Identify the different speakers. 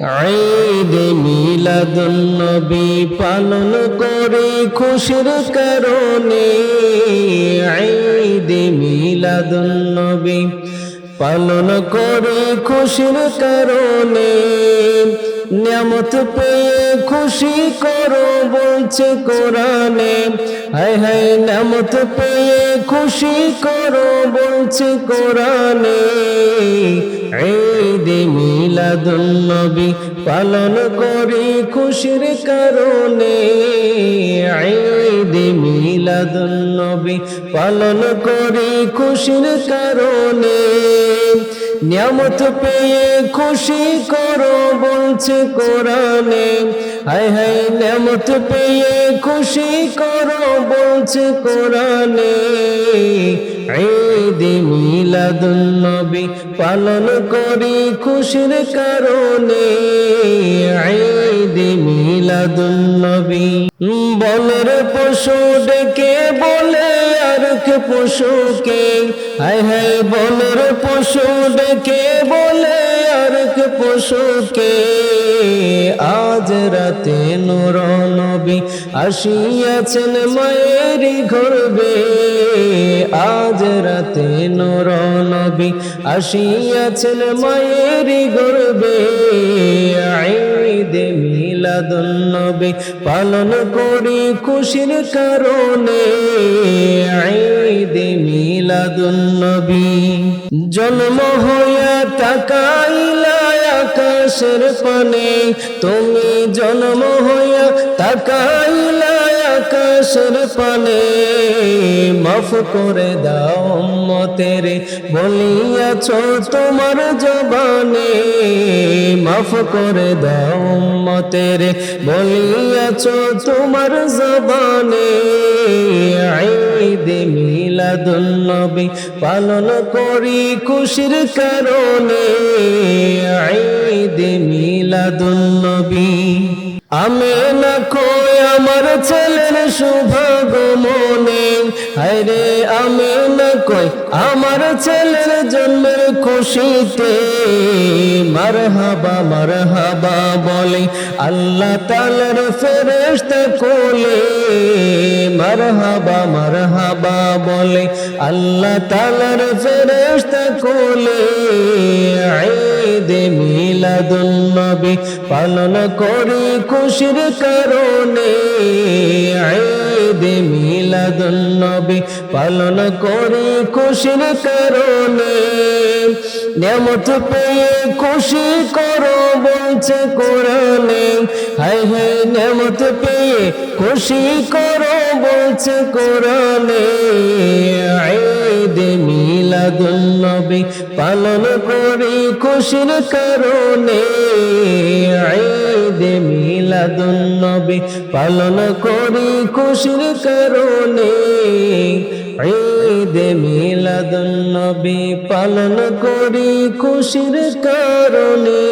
Speaker 1: ঈদ মিলাদুন্নবী পালন করে খুশির কারণে ঈদ মিলাদুন্নবী পালন করে খুশির কারণে নিয়ামত পেয়ে খুশি করো বলছে কোরআনে। হায় হায়, নিয়ামত পেয়ে খুশি করো বলছে কোরআনে। মিলাদুন্নবী পালন করি খুশির কারণে। ঈদ মিলাদুন্নবী পালন করি খুশির কারণে। নিয়ামত পেয়ে খুশি করো বলছে কোরআনে। হায় হায়, নিয়ামত পেয়ে খুশি করো বলছে কোরআনে। ঈদ মিলাদুন্নবী পালন করি খুশির কারণে ঈদ মিলাদুন্নবী। বলর পশু ডেকে বলে, আর পশুকে? হায় হায় বলর পশু ডেকে বলে পশুকে আজ রাতে নূর নবী আসিয়াছেন মায়েরই ঘরবে আজ রাতে নূর নবী আসিয়াছেন মায়েরই গর্বে। ঈদ মিলাদুন্নবী পালন করি খুশির কারণে। ঈদ মিলাদুন্নবী জন্ম হইয়া তাকাইলা আকাশের পানে তুমি জন্ম হইয়া তাকাইলা আকাশের পানে। মাফ করে দাও মতেরে বলিয়াছ তোমার জবানে। মাফ করে দাও মতেরে বলিয়াছ তোমার জবানে। মিলাদুন্নবী পালন করি খুশির কারণে। ঈদ মিলাদুন্নবী আমি না কই আমার ছেলের সৌভাগ্য মনে। হায়রে আমি না কই আমার ছেলের জন্মের খুশিতে। মারহাবা মারহাবা বলে, আল্লাহ তালার ফেরেশতা কোলে। মারহাবা মারহাবা বলে, আল্লাহ তালার ফেরেশতা কোলে। ঈদ মিলাদুন্নবী পালন করি খুশির কারণে। ঈদে মিলাদুল নবী পালন করি খুশির কারণে। নিয়ামত পেয়ে খুশি করো বলছে কোরআনে। হায় হায় নিয়ামত পেয়ে খুশি করো বলছে কোরআনে। ঈদ পালন করি খুশির কারণে। ঈদ মিলাদুন্নবী পালন করি খুশির কারণে। ঈদ মিলাদুন্নবী পালন করি খুশির কারণে